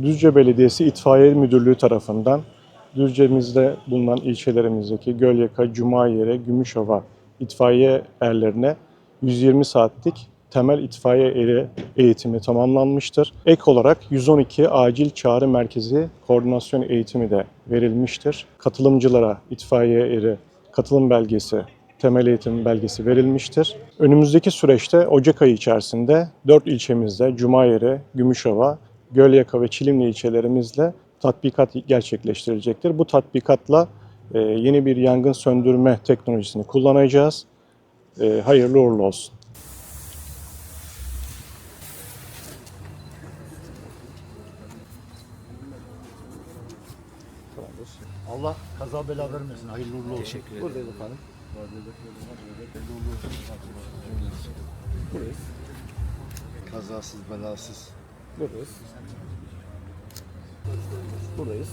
Düzce Belediyesi İtfaiye Müdürlüğü tarafından Düzce'mizde bulunan ilçelerimizdeki Gölyaka, Cumayere, Gümüşova itfaiye erlerine 120 saatlik temel itfaiye eri eğitimi tamamlanmıştır. Ek olarak 112 acil çağrı merkezi koordinasyon eğitimi de verilmiştir. Katılımcılara itfaiye eri katılım belgesi, temel eğitim belgesi verilmiştir. Önümüzdeki süreçte Ocak ayı içerisinde 4 ilçemizde Cumayere, Gümüşova, Gölyaka ve Çilimli ilçelerimizle tatbikat gerçekleştirilecektir. Bu tatbikatla e, yeni bir yangın söndürme teknolojisini kullanacağız. E, hayırlı uğurlu olsun. Allah kaza bela vermesin. Hayırlı uğurlu olsun. Teşekkür ederim. Buradayız efendim. Buradayız. Kazasız belasız. Buradayız. Buradayız.